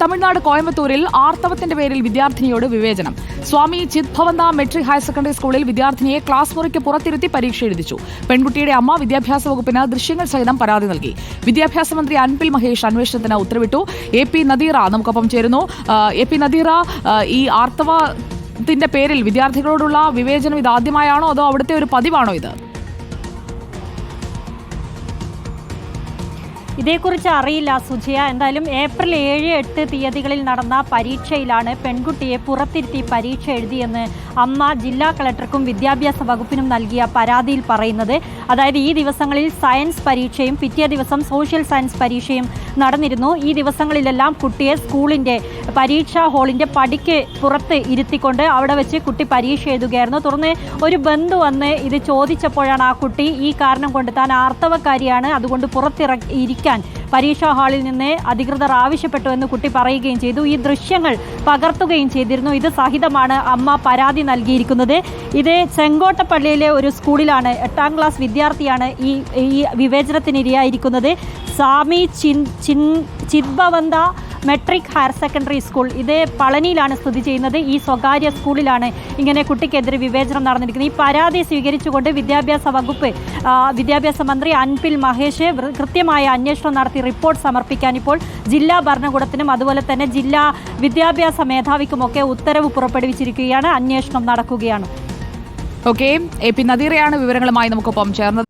തമിഴ്നാട് കോയമ്പത്തൂരിൽ ആർത്തവത്തിന്റെ പേരിൽ വിദ്യാർത്ഥിനിയോട് വിവേചനം. Swami Chidbhavananda matric higher secondary സ്കൂളിൽ വിദ്യാർത്ഥിനിയെ ക്ലാസ് മുറിക്ക് പുറത്തിരുത്തി പരീക്ഷ എഴുതിച്ചു. പെൺകുട്ടിയുടെ അമ്മ വിദ്യാഭ്യാസ വകുപ്പിന് ദൃശ്യങ്ങൾ സഹിതം പരാതി നൽകി. വിദ്യാഭ്യാസ മന്ത്രി അൻപിൽ മഹേഷ് അന്വേഷണത്തിന് ഉത്തരവിട്ടു. എ പി നദീറ നമുക്കൊപ്പം ചേരുന്നു. എ പി നദീറ ഈ ആർത്തവത്തിന്റെ പേരിൽ വിദ്യാർത്ഥികളോടുള്ള വിവേചനം ഇത് ആദ്യമായാണോ അതോ അവിടുത്തെ ഒരു പതിവാണോ ഇത്? ഇതേക്കുറിച്ച് അറിയില്ല സുജയ. എന്തായാലും ഏപ്രിൽ ഏഴ് എട്ട് തീയതികളിൽ നടന്ന പരീക്ഷയിലാണ് പെൺകുട്ടിയെ പുറത്തിരുത്തി പരീക്ഷ എഴുതിയെന്ന് അമ്മ ജില്ലാ കളക്ടർക്കും വിദ്യാഭ്യാസ വകുപ്പിനും നൽകിയ പരാതിയിൽ പറയുന്നത്. അതായത് ഈ ദിവസങ്ങളിൽ സയൻസ് പരീക്ഷയും പിറ്റേ ദിവസം സോഷ്യൽ സയൻസ് പരീക്ഷയും നടന്നിരുന്നു. ഈ ദിവസങ്ങളിലെല്ലാം കുട്ടിയെ സ്കൂളിന്റെ പരീക്ഷാ ഹാളിന്റെ പടിക്ക് പുറത്ത് ഇരുത്തിക്കൊണ്ട് അവിടെ വെച്ച് കുട്ടി പരീക്ഷ എഴുതുകയായിരുന്നു. തുടർന്ന് ഒരു ബന്ധു വന്ന് ഇത് ചോദിച്ചപ്പോഴാണ് ആ കുട്ടി ഈ കാരണം കൊണ്ട് താൻ ആർത്തവക്കാരിയാണ്. അതുകൊണ്ട് പുറത്തിറ ഇരിക്കാൻ പരീക്ഷാ ഹാളിൽ നിന്ന് അധികൃതർ ആവശ്യപ്പെട്ടു എന്ന് കുട്ടി പറയുകയും ചെയ്തു. ഈ ദൃശ്യങ്ങൾ പകർത്തുകയും ചെയ്തിരുന്നു. ഇത് സഹിതമാണ് അമ്മ പരാതി നൽകിയിരിക്കുന്നത്. ഇത് ചെങ്കോട്ടപ്പള്ളിയിലെ ഒരു സ്കൂളിലാണ്. എട്ടാം ക്ലാസ് വിദ്യാർത്ഥിയാണ് ഈ ഈ വിവേചനത്തിനിരയായിരിക്കുന്നത്. സ്വാമി ചിൻ chin Chidbhavananda matric higher secondary school. ഇത് പളനിയിലാണ് സ്ഥിതി ചെയ്യുന്നത്. ഈ സ്വകാര്യ സ്കൂളിലാണ് ഇങ്ങനെ കുട്ടിക്കെതിരെ വിവേചനം നടന്നിരിക്കുന്നത്. ഈ പരാതി സ്വീകരിച്ചുകൊണ്ട് വിദ്യാഭ്യാസ വകുപ്പ് വിദ്യാഭ്യാസ മന്ത്രി അൻപിൽ മഹേഷ് കൃത്യമായ അന്വേഷണം നടത്തി റിപ്പോർട്ട് സമർപ്പിക്കാൻ ഇപ്പോൾ ജില്ലാ ഭരണകൂടത്തിനും അതുപോലെ തന്നെ ജില്ലാ വിദ്യാഭ്യാസ മേധാവിക്കുമൊക്കെ ഉത്തരവ് പുറപ്പെടുവിച്ചിരിക്കുകയാണ്. അന്വേഷണം നടക്കുകയാണ്. ഓക്കെ എ പി നദീറയാണ് വിവരങ്ങളുമായി നമുക്കൊപ്പം ചേർന്നത്.